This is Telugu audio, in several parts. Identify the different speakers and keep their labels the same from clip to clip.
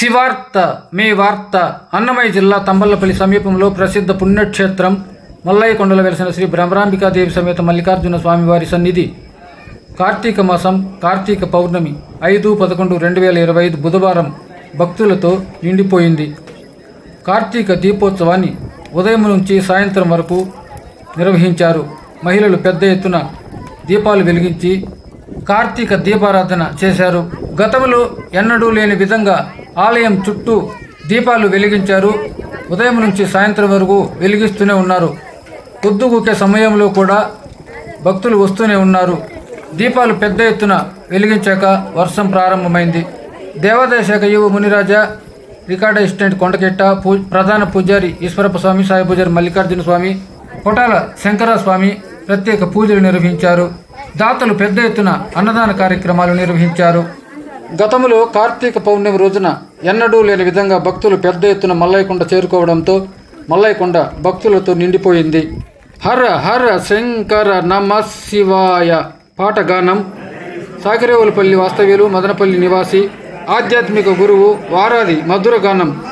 Speaker 1: శివార్త మీ వార్త అన్నమయ్య జిల్లా తంబల్లపల్లి సమీపంలో ప్రసిద్ధ పుణ్యక్షేత్రం మల్లయ్య కొండలో వెలిసిన శ్రీ భ్రమరాంబికాదేవి సమేత మల్లికార్జున స్వామివారి సన్నిధి. కార్తీక మాసం కార్తీక పౌర్ణమి ఐదు పదకొండు రెండు వేల ఇరవై ఐదు బుధవారం భక్తులతో నిండిపోయింది. కార్తీక దీపోత్సవాన్ని ఉదయం నుంచి సాయంత్రం వరకు నిర్వహించారు. మహిళలు పెద్ద ఎత్తున దీపాలు వెలిగించి కార్తీక దీపారాధన చేశారు. గతంలో ఎన్నడూ లేని విధంగా ఆలయం చుట్టూ దీపాలు వెలిగించారు. ఉదయం నుంచి సాయంత్రం వరకు వెలిగిస్తూనే ఉన్నారు. పొద్దుగుకే సమయంలో కూడా భక్తులు వస్తూనే ఉన్నారు. దీపాలు పెద్ద ఎత్తున వెలిగించాక వర్షం ప్రారంభమైంది. దేవాదాయ శాఖ యువ మునిరాజా రికార్డ్ అసిస్టెంట్ కొండకెట్ట పూ ప్రధాన పూజారి ఈశ్వరప్ప స్వామి సాయి పూజారి మల్లికార్జున స్వామి కొటాల శంకర స్వామి ప్రత్యేక పూజలు నిర్వహించారు. దాతలు పెద్ద ఎత్తున అన్నదాన కార్యక్రమాలు నిర్వహించారు. గతంలో కార్తీక పౌర్ణమి రోజున ఎన్నడూ లేని విధంగా భక్తులు పెద్ద ఎత్తున మల్లయ్యకొండ చేరుకోవడంతో మల్లయ్యకొండ భక్తులతో నిండిపోయింది. హర హర శంకర నమ శివాయ పాట గానం. సాగిరేవులపల్లి వాస్తవ్యులు మదనపల్లి నివాసి ఆధ్యాత్మిక గురువు వారాది మధుర గానం.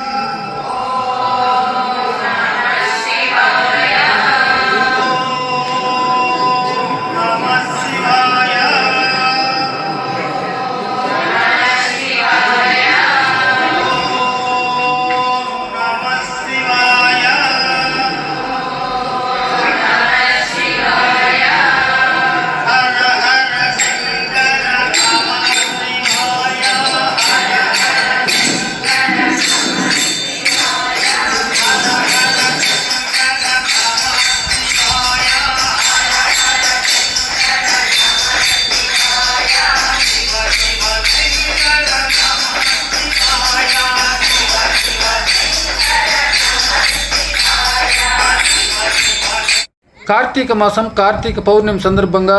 Speaker 1: కార్తీక మాసం కార్తీక పౌర్ణమి సందర్భంగా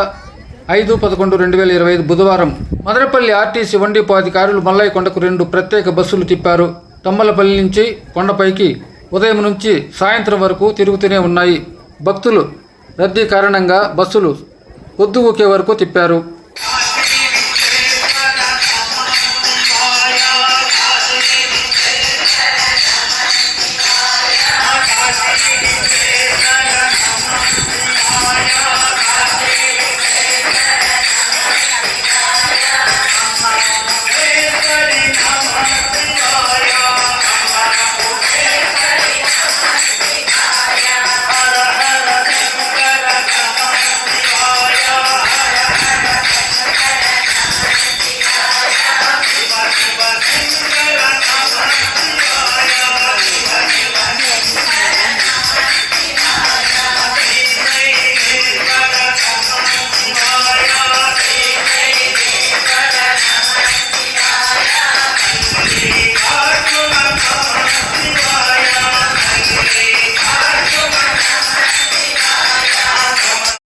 Speaker 1: ఐదు పదకొండు రెండు వేల ఇరవై ఐదు బుధవారం మదనపల్లి ఆర్టీసీ వండిపో అధికారులు మల్లయ్య కొండకు రెండు ప్రత్యేక బస్సులు తిప్పారు. తమ్మలపల్లి నుంచి కొండపైకి ఉదయం నుంచి సాయంత్రం వరకు తిరుగుతూనే ఉన్నాయి. భక్తులు రద్దీ కారణంగా బస్సులు పొద్దు ఊకే వరకు తిప్పారు. Bye.